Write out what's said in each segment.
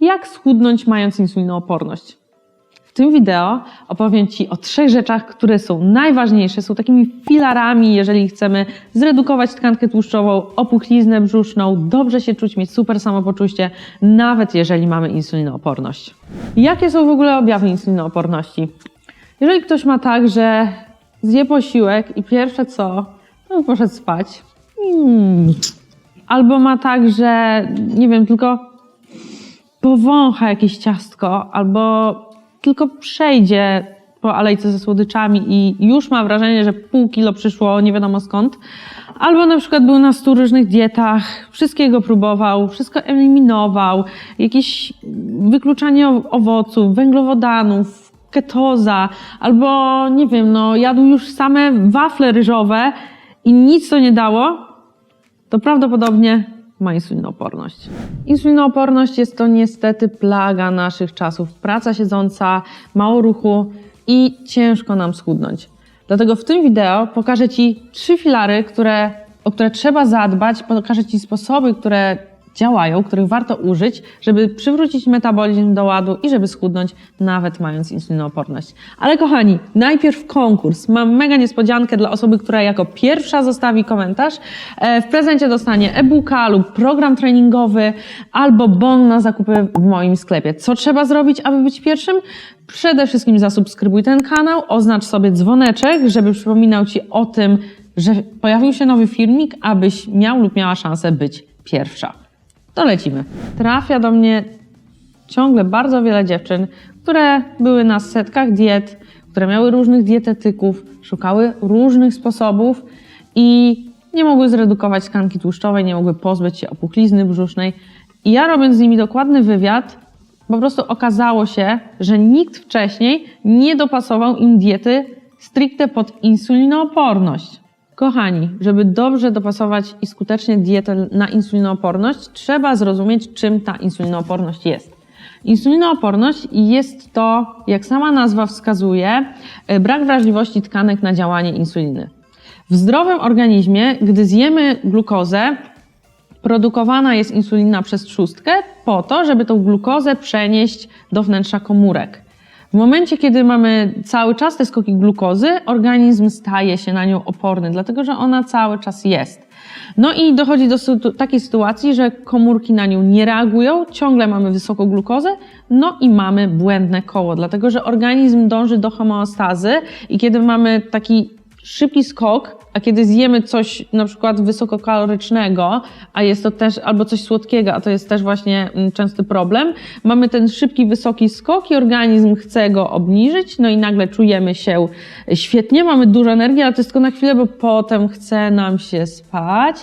Jak schudnąć mając insulinooporność? W tym wideo opowiem Ci o trzech rzeczach, które są najważniejsze, są takimi filarami, jeżeli chcemy zredukować tkankę tłuszczową, opuchliznę brzuszną, dobrze się czuć, mieć super samopoczucie, nawet jeżeli mamy insulinooporność. Jakie są w ogóle objawy insulinooporności? Jeżeli ktoś ma tak, że zje posiłek i pierwsze co, to poszedł spać. Mm. Albo ma tak, że nie wiem, tylko powącha jakieś ciastko, albo tylko przejdzie po alejce ze słodyczami i już ma wrażenie, że pół kilo przyszło nie wiadomo skąd. Albo na przykład był na stu różnych dietach, wszystkiego próbował, wszystko eliminował, jakieś wykluczanie ow- owoców, węglowodanów, ketoza, albo nie wiem, no jadł już same wafle ryżowe i nic to nie dało, to prawdopodobnie ma insulinooporność. Insulinooporność jest to niestety plaga naszych czasów. Praca siedząca, mało ruchu i ciężko nam schudnąć. Dlatego w tym wideo pokażę Ci trzy filary, które, o które trzeba zadbać, pokażę Ci sposoby, które działają, których warto użyć, żeby przywrócić metabolizm do ładu i żeby schudnąć, nawet mając insulinooporność. Ale kochani, najpierw konkurs. Mam mega niespodziankę dla osoby, która jako pierwsza zostawi komentarz. E, W prezencie dostanie e-booka lub program treningowy albo bon na zakupy w moim sklepie. Co trzeba zrobić, aby być pierwszym? Przede wszystkim zasubskrybuj ten kanał, oznacz sobie dzwoneczek, żeby przypominał Ci o tym, że pojawił się nowy filmik, abyś miał lub miała szansę być pierwsza. To lecimy. Trafia do mnie ciągle bardzo wiele dziewczyn, które były na setkach diet, które miały różnych dietetyków, szukały różnych sposobów i nie mogły zredukować tkanki tłuszczowej, nie mogły pozbyć się opuchlizny brzusznej. I ja robiąc z nimi dokładny wywiad, po prostu okazało się, że nikt wcześniej nie dopasował im diety stricte pod insulinooporność. Kochani, żeby dobrze dopasować i skutecznie dietę na insulinooporność, trzeba zrozumieć, czym ta insulinooporność jest. Insulinooporność jest to, jak sama nazwa wskazuje, e, brak wrażliwości tkanek na działanie insuliny. W zdrowym organizmie, gdy zjemy glukozę, produkowana jest insulina przez trzustkę po to, żeby tą glukozę przenieść do wnętrza komórek. W momencie, kiedy mamy cały czas te skoki glukozy, organizm staje się na nią oporny, dlatego że ona cały czas jest. No i dochodzi do sytu- takiej sytuacji, że komórki na nią nie reagują, ciągle mamy wysoką glukozę, no i mamy błędne koło, dlatego że organizm dąży do homeostazy i kiedy mamy taki szybki skok, a kiedy zjemy coś na przykład wysokokalorycznego, a jest to też albo coś słodkiego, a to jest też właśnie mm, częsty problem, mamy ten szybki, wysoki skok i organizm chce go obniżyć, no i nagle czujemy się świetnie, mamy dużo energii, ale to jest tylko na chwilę, bo potem chce nam się spać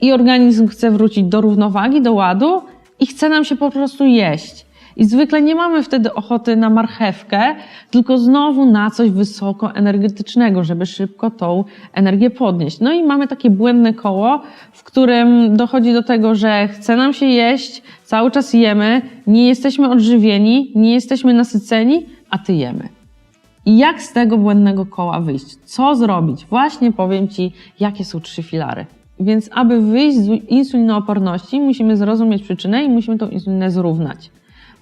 i organizm chce wrócić do równowagi, do ładu i chce nam się po prostu jeść. I zwykle nie mamy wtedy ochoty na marchewkę, tylko znowu na coś wysokoenergetycznego, żeby szybko tą energię podnieść. No i mamy takie błędne koło, w którym dochodzi do tego, że chce nam się jeść, cały czas jemy, nie jesteśmy odżywieni, nie jesteśmy nasyceni, a ty jemy. I jak z tego błędnego koła wyjść? Co zrobić? Właśnie powiem Ci, jakie są trzy filary. Więc aby wyjść z insulinooporności, musimy zrozumieć przyczynę i musimy tą insulinę zrównać.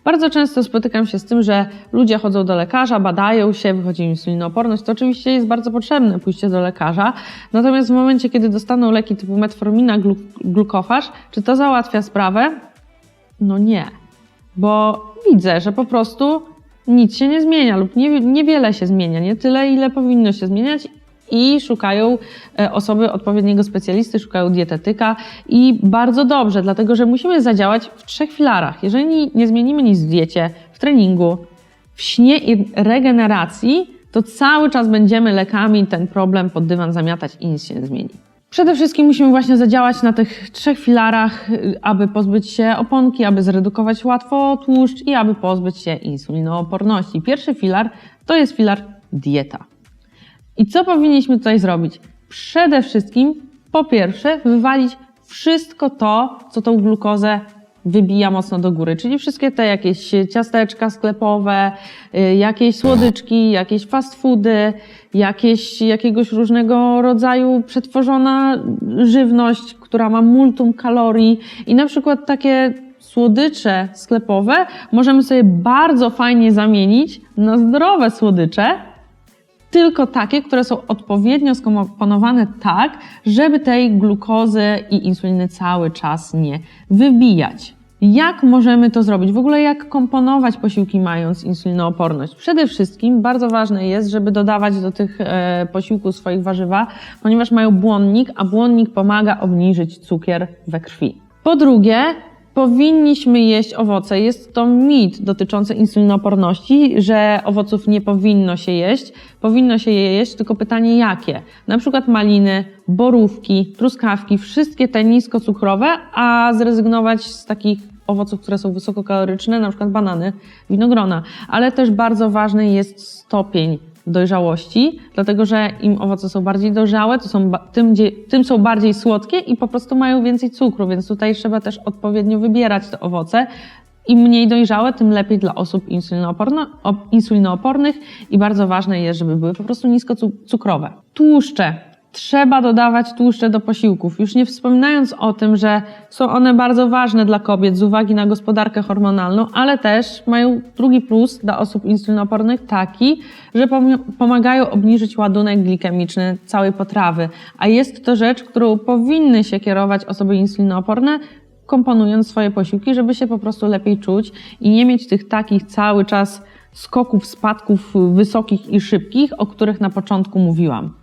Bardzo często spotykam się z tym, że ludzie chodzą do lekarza, badają się, wychodzi im insulinooporność. To oczywiście jest bardzo potrzebne pójście do lekarza. Natomiast w momencie, kiedy dostaną leki typu metformina, glu glukofaż, czy to załatwia sprawę? No nie. Bo widzę, że po prostu nic się nie zmienia lub nie, niewiele się zmienia, nie tyle, ile powinno się zmieniać i szukają e, osoby odpowiedniego specjalisty, szukają dietetyka i bardzo dobrze, dlatego że musimy zadziałać w trzech filarach. Jeżeli nie zmienimy nic w diecie, w treningu, w śnie i regeneracji, to cały czas będziemy lekami ten problem pod dywan zamiatać i nic się nie zmieni. Przede wszystkim musimy właśnie zadziałać na tych trzech filarach, y, aby pozbyć się oponki, aby zredukować łatwo tłuszcz i aby pozbyć się insulinooporności. Pierwszy filar to jest filar dieta. I co powinniśmy tutaj zrobić? Przede wszystkim, po pierwsze, wywalić wszystko to, co tą glukozę wybija mocno do góry, czyli wszystkie te jakieś ciasteczka sklepowe, y, jakieś słodyczki, jakieś fast foody, jakieś, jakiegoś różnego rodzaju przetworzona żywność, która ma multum kalorii i na przykład takie słodycze sklepowe możemy sobie bardzo fajnie zamienić na zdrowe słodycze, tylko takie, które są odpowiednio skomponowane tak, żeby tej glukozy i insuliny cały czas nie wybijać. Jak możemy to zrobić? W ogóle jak komponować posiłki mając insulinooporność? Przede wszystkim bardzo ważne jest, żeby dodawać do tych e, posiłków swoich warzywa, ponieważ mają błonnik, a błonnik pomaga obniżyć cukier we krwi. Po drugie, powinniśmy jeść owoce. Jest to mit dotyczący insulinooporności, że owoców nie powinno się jeść. Powinno się je jeść, tylko pytanie jakie? Na przykład maliny, borówki, truskawki, wszystkie te niskocukrowe, a zrezygnować z takich owoców, które są wysokokaloryczne, na przykład banany, winogrona. Ale też bardzo ważny jest stopień dojrzałości, dlatego że im owoce są bardziej dojrzałe, to są, tym, tym są bardziej słodkie i po prostu mają więcej cukru, więc tutaj trzeba też odpowiednio wybierać te owoce. Im mniej dojrzałe, tym lepiej dla osób insulinoopornych i bardzo ważne jest, żeby były po prostu niskocukrowe. Tłuszcze. Trzeba dodawać tłuszcze do posiłków. Już nie wspominając o tym, że są one bardzo ważne dla kobiet z uwagi na gospodarkę hormonalną, ale też mają drugi plus dla osób insulinoopornych taki, że pom- pomagają obniżyć ładunek glikemiczny całej potrawy. A jest to rzecz, którą powinny się kierować osoby insulinooporne, komponując swoje posiłki, żeby się po prostu lepiej czuć i nie mieć tych takich cały czas skoków, spadków wysokich i szybkich, o których na początku mówiłam.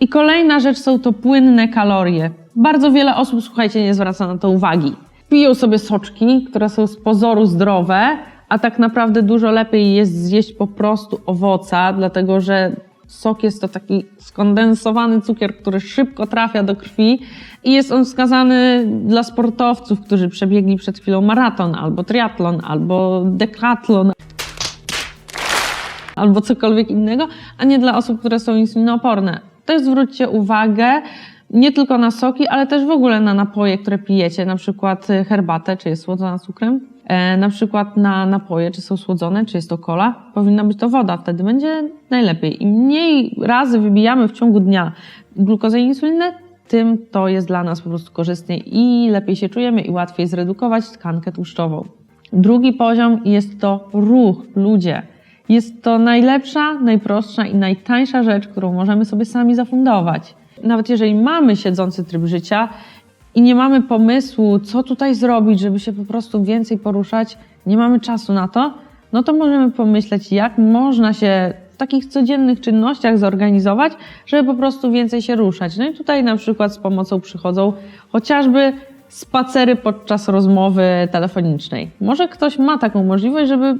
I kolejna rzecz są to płynne kalorie. Bardzo wiele osób, słuchajcie, nie zwraca na to uwagi. Piją sobie soczki, które są z pozoru zdrowe, a tak naprawdę dużo lepiej jest zjeść po prostu owoca, dlatego że sok jest to taki skondensowany cukier, który szybko trafia do krwi i jest on wskazany dla sportowców, którzy przebiegli przed chwilą maraton, albo triatlon, albo dekatlon, albo cokolwiek innego, a nie dla osób, które są insulinooporne. Też zwróćcie uwagę nie tylko na soki, ale też w ogóle na napoje, które pijecie, na przykład y, herbatę, czy jest słodzona cukrem, e, na przykład na napoje, czy są słodzone, czy jest to cola, powinna być to woda, wtedy będzie najlepiej. Im mniej razy wybijamy w ciągu dnia glukozę i insulinę, tym to jest dla nas po prostu korzystnie i lepiej się czujemy i łatwiej zredukować tkankę tłuszczową. Drugi poziom jest to ruch, ludzie. Jest to najlepsza, najprostsza i najtańsza rzecz, którą możemy sobie sami zafundować. Nawet jeżeli mamy siedzący tryb życia i nie mamy pomysłu, co tutaj zrobić, żeby się po prostu więcej poruszać, nie mamy czasu na to, no to możemy pomyśleć, jak można się w takich codziennych czynnościach zorganizować, żeby po prostu więcej się ruszać. No i tutaj na przykład z pomocą przychodzą chociażby spacery podczas rozmowy telefonicznej. Może ktoś ma taką możliwość, żeby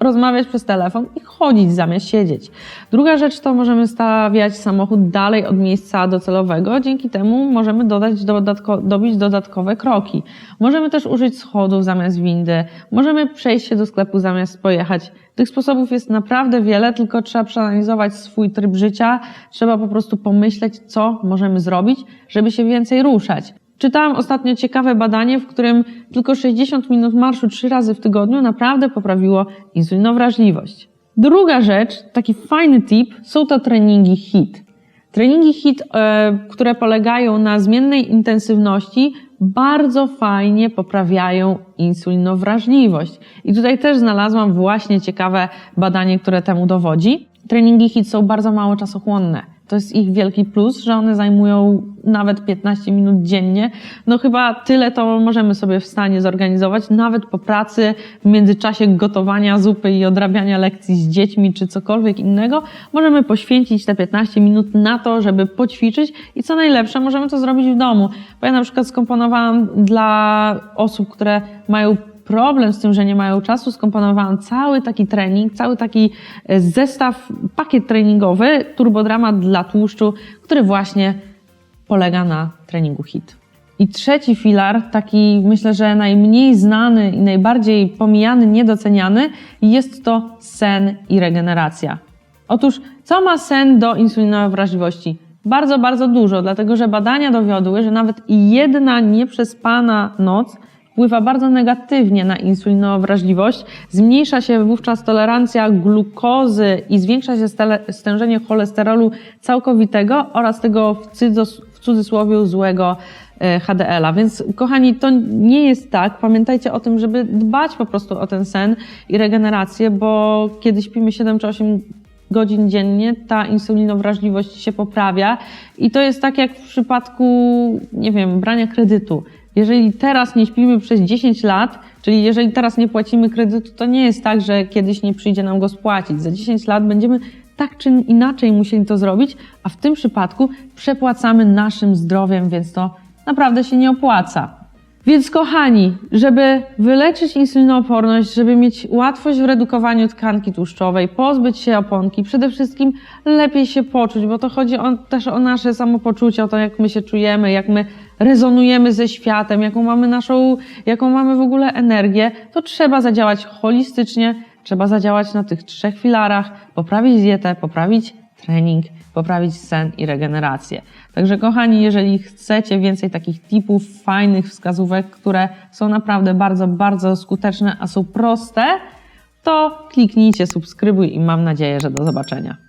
rozmawiać przez telefon i chodzić zamiast siedzieć. Druga rzecz to możemy stawiać samochód dalej od miejsca docelowego, dzięki temu możemy dodać dodatko, dobić dodatkowe kroki. Możemy też użyć schodów zamiast windy, możemy przejść się do sklepu zamiast pojechać. Tych sposobów jest naprawdę wiele, tylko trzeba przeanalizować swój tryb życia, trzeba po prostu pomyśleć, co możemy zrobić, żeby się więcej ruszać. Czytałam ostatnio ciekawe badanie, w którym tylko 60 minut marszu trzy razy w tygodniu naprawdę poprawiło insulinowrażliwość. Druga rzecz, taki fajny tip, są to treningi HIT. Treningi HIT, e, które polegają na zmiennej intensywności, bardzo fajnie poprawiają insulinowrażliwość. I tutaj też znalazłam właśnie ciekawe badanie, które temu dowodzi. Treningi HIT są bardzo mało czasochłonne. To jest ich wielki plus, że one zajmują nawet 15 minut dziennie. No chyba tyle to możemy sobie w stanie zorganizować, nawet po pracy, w międzyczasie gotowania zupy i odrabiania lekcji z dziećmi czy cokolwiek innego. Możemy poświęcić te 15 minut na to, żeby poćwiczyć i co najlepsze, możemy to zrobić w domu. Bo ja na przykład skomponowałam dla osób, które mają problem z tym, że nie mają czasu, skomponowałam cały taki trening, cały taki e, zestaw, pakiet treningowy Turbodramat dla tłuszczu, który właśnie polega na treningu HIT. I trzeci filar, taki myślę, że najmniej znany i najbardziej pomijany, niedoceniany, jest to sen i regeneracja. Otóż, co ma sen do insulinowej wrażliwości? Bardzo, bardzo dużo, dlatego że badania dowiodły, że nawet jedna nieprzespana noc wpływa bardzo negatywnie na insulinowrażliwość. Zmniejsza się wówczas tolerancja glukozy i zwiększa się stężenie cholesterolu całkowitego oraz tego w, cyzos- w cudzysłowie złego e, HDL-a. Więc kochani, to nie jest tak. Pamiętajcie o tym, żeby dbać po prostu o ten sen i regenerację, bo kiedy śpimy 7 czy 8 godzin dziennie, ta insulinowrażliwość się poprawia i to jest tak jak w przypadku, nie wiem, brania kredytu. Jeżeli teraz nie śpimy przez 10 lat, czyli jeżeli teraz nie płacimy kredytu, to nie jest tak, że kiedyś nie przyjdzie nam go spłacić. Za 10 lat będziemy tak czy inaczej musieli to zrobić, a w tym przypadku przepłacamy naszym zdrowiem, więc to naprawdę się nie opłaca. Więc kochani, żeby wyleczyć insulinooporność, żeby mieć łatwość w redukowaniu tkanki tłuszczowej, pozbyć się oponki, przede wszystkim lepiej się poczuć, bo to chodzi o, też o nasze samopoczucie, o to, jak my się czujemy, jak my rezonujemy ze światem, jaką mamy naszą, jaką mamy w ogóle energię, to trzeba zadziałać holistycznie, trzeba zadziałać na tych trzech filarach, poprawić dietę, poprawić trening, poprawić sen i regenerację. Także kochani, jeżeli chcecie więcej takich tipów, fajnych wskazówek, które są naprawdę bardzo, bardzo skuteczne, a są proste, to kliknijcie subskrybuj i mam nadzieję, że do zobaczenia.